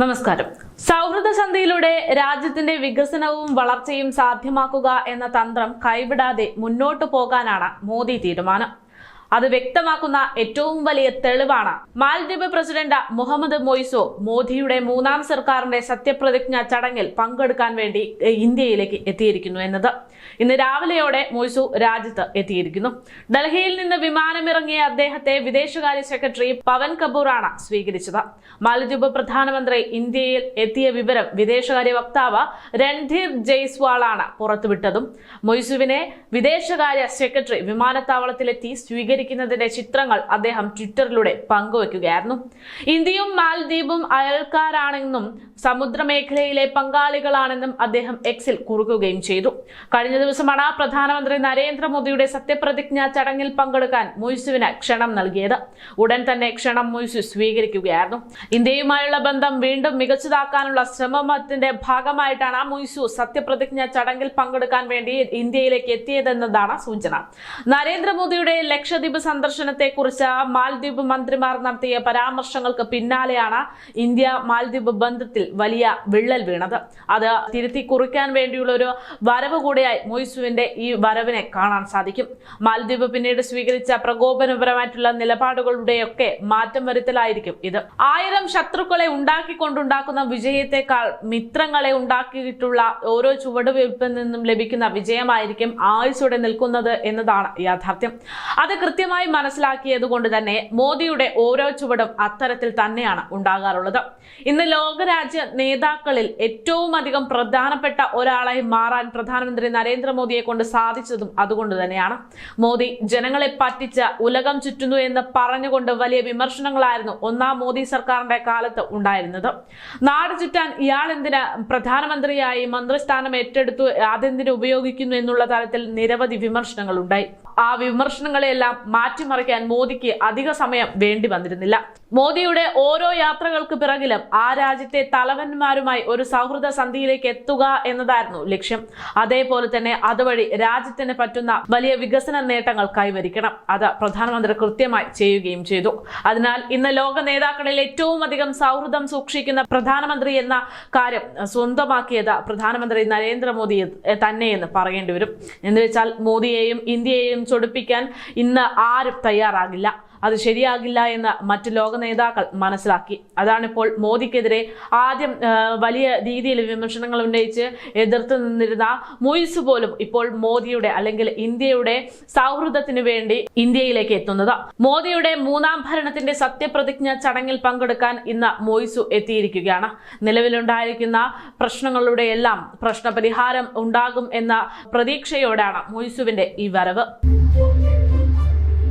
നമസ്കാരം. സൗഹൃദ സന്ധിയിലൂടെ രാജ്യത്തിന്റെ വികസനവും വളർച്ചയും സാധ്യമാക്കുക എന്ന തന്ത്രം കൈവിടാതെ മുന്നോട്ടു പോകാനാണ് മോദി തീരുമാനം. അത് വ്യക്തമാക്കുന്ന ഏറ്റവും വലിയ തെളിവാണ്. മാലദ്വീപ് പ്രസിഡന്റ് മുഹമ്മദ് മൊയ്സോ മോദിയുടെ മൂന്നാം സർക്കാരിന്റെ സത്യപ്രതിജ്ഞ ചടങ്ങിൽ പങ്കെടുക്കാൻ വേണ്ടി ഇന്ത്യയിലേക്ക് എത്തിയിരിക്കുന്നു എന്നത്. ഇന്ന് രാവിലെയോടെ മൊയ്സു രാജ്യത്ത് എത്തിയിരിക്കുന്നു. ഡൽഹിയിൽ നിന്ന് വിമാനമിറങ്ങിയ അദ്ദേഹത്തെ വിദേശകാര്യ സെക്രട്ടറി പവൻ കപൂറാണ് സ്വീകരിച്ചത്. മാലദ്വീപ് പ്രധാനമന്ത്രി ഇന്ത്യയിൽ എത്തിയ വിവരം വിദേശകാര്യ വക്താവ് രൺധീർ ജയ്സ്വാളാണ് പുറത്തുവിട്ടതും. മൊയ്സുവിനെ വിദേശകാര്യ സെക്രട്ടറി വിമാനത്താവളത്തിലെത്തി സ്വീകരിക്കുന്നതിന്റെ ചിത്രങ്ങൾ അദ്ദേഹം ട്വിറ്ററിലൂടെ പങ്കുവയ്ക്കുകയായിരുന്നു ഇന്ത്യയും മാലദ്വീപും അയൽക്കാരാണെന്നും സമുദ്രമേഖലയിലെ പങ്കാളികളാണെന്നും അദ്ദേഹം എക്സിൽ കുറുക്കുകയും ചെയ്തു. കഴിഞ്ഞ ദിവസമാണ് പ്രധാനമന്ത്രി നരേന്ദ്രമോദിയുടെ സത്യപ്രതിജ്ഞ ചടങ്ങിൽ പങ്കെടുക്കാൻ മൊയ്സുവിന് ക്ഷണം നൽകിയത്. ഉടൻ തന്നെ ക്ഷണം മൊയ്സു സ്വീകരിക്കുകയായിരുന്നു. ഇന്ത്യയുമായുള്ള ബന്ധം വീണ്ടും മികച്ചതാക്കാനുള്ള ശ്രമത്തിന്റെ ഭാഗമായിട്ടാണ് മൊയ്സു സത്യപ്രതിജ്ഞ ചടങ്ങിൽ പങ്കെടുക്കാൻ വേണ്ടി ഇന്ത്യയിലേക്ക് എത്തിയതെന്നതാണ് സൂചന. നരേന്ദ്രമോദിയുടെ ലക്ഷദ്വീപ് സന്ദർശനത്തെക്കുറിച്ച് മാലദ്വീപ് മന്ത്രിമാർ നടത്തിയ പരാമർശങ്ങൾക്ക് പിന്നാലെയാണ് ഇന്ത്യ മാലദ്വീപ് ബന്ധത്തിൽ വലിയ വിള്ളൽ വീണത്. അത് തിരുത്തി കുറിക്കാൻ വേണ്ടിയുള്ള ഒരു വരവ് കൂടിയായി മൊയ്സുവിന്റെ ഈ വരവിനെ കാണാൻ സാധിക്കും. മാലദ്വീപ് പിന്നീട് സ്വീകരിച്ച പ്രകോപനപരമായിട്ടുള്ള നിലപാടുകളുടെയൊക്കെ മാറ്റം വരുത്തലായിരിക്കും ഇത്. ആയിരം ശത്രുക്കളെ ഉണ്ടാക്കിക്കൊണ്ടുണ്ടാക്കുന്ന വിജയത്തെക്കാൾ മിത്രങ്ങളെ ഉണ്ടാക്കിയിട്ടുള്ള ഓരോ ചുവടുവയ്പിൽ നിന്നും ലഭിക്കുന്ന വിജയമായിരിക്കും ആയുസോടെ നിൽക്കുന്നത് എന്നതാണ് യാഥാർത്ഥ്യം. അത് കൃത്യമായി മനസ്സിലാക്കിയത് കൊണ്ട് തന്നെ മോദിയുടെ ഓരോ ചുവടും അത്തരത്തിൽ തന്നെയാണ് ഉണ്ടാകാറുള്ളത്. ഇന്ന് ലോകരാജ്യ നേതാക്കളിൽ ഏറ്റവും അധികം പ്രധാനപ്പെട്ട ഒരാളായി മാറാൻ പ്രധാനമന്ത്രി നരേന്ദ്രമോദിയെ കൊണ്ട് സാധിച്ചതും അതുകൊണ്ട് തന്നെയാണ്. മോദി ജനങ്ങളെ പറ്റിച്ച ഉലകം ചുറ്റുന്നു എന്ന് പറഞ്ഞുകൊണ്ട് വലിയ വിമർശനങ്ങളായിരുന്നു ഒന്നാം മോദി സർക്കാരിന്റെ കാലത്ത് ഉണ്ടായിരുന്നത്. നാട് ചുറ്റാൻ ഇയാൾ എന്തിന് പ്രധാനമന്ത്രിയായി മന്ത്രിസ്ഥാനം ഏറ്റെടുത്തു അതെന്തിനു ഉപയോഗിക്കുന്നു എന്നുള്ള തരത്തിൽ നിരവധി വിമർശനങ്ങൾ ഉണ്ടായി ആ വിമർശനങ്ങളെല്ലാം മാറ്റിമറിക്കാൻ മോദിക്ക് അധിക സമയം വേണ്ടി വന്നിരുന്നില്ല. മോദിയുടെ ഓരോ യാത്രകൾക്ക് പിറകിലും ആ രാജ്യത്തെ തലവന്മാരുമായി ഒരു സൗഹൃദ സന്ധിയിലേക്ക് എത്തുക എന്നതായിരുന്നു ലക്ഷ്യം. അതേപോലെ തന്നെ അതുവഴി രാജ്യത്തിന് പറ്റുന്ന വലിയ വികസന നേട്ടങ്ങൾ കൈവരിക്കണം. അത് പ്രധാനമന്ത്രി കൃത്യമായി ചെയ്യുകയും ചെയ്തു. അതിനാൽ ഇന്ന് ലോക നേതാക്കളിൽ ഏറ്റവും അധികം സൗഹൃദം സൂക്ഷിക്കുന്ന പ്രധാനമന്ത്രി എന്ന കാര്യം സ്വന്തമാക്കിയത് പ്രധാനമന്ത്രി നരേന്ദ്രമോദി തന്നെയെന്ന് പറയേണ്ടി വരും. എന്ന് വെച്ചാൽ മോദിയെയും ഇന്ത്യയെയും ചൊടിപ്പിക്കാൻ ഇന്ന് ആരും തയ്യാറാകില്ല. അത് ശരിയാകില്ല എന്ന് മറ്റ് ലോക നേതാക്കൾ മനസ്സിലാക്കി. അതാണിപ്പോൾ മോദിക്കെതിരെ ആദ്യം വലിയ രീതിയിൽ വിമർശനങ്ങൾ ഉന്നയിച്ച് എതിർത്ത് നിന്നിരുന്ന മുയിസ് പോലും ഇപ്പോൾ മോദിയുടെ അല്ലെങ്കിൽ ഇന്ത്യയുടെ സൗഹൃദത്തിന് വേണ്ടി ഇന്ത്യയിലേക്ക് എത്തുന്നത്. മോദിയുടെ മൂന്നാം ഭരണത്തിന്റെ സത്യപ്രതിജ്ഞ ചടങ്ങിൽ പങ്കെടുക്കാൻ ഇന്ന് മൊയ്സു എത്തിയിരിക്കുകയാണ്. നിലവിലുണ്ടായിരിക്കുന്ന പ്രശ്നങ്ങളുടെ എല്ലാം പ്രശ്നപരിഹാരം ഉണ്ടാകും എന്ന പ്രതീക്ഷയോടാണ് മൊയ്സുവിന്റെ ഈ വരവ്.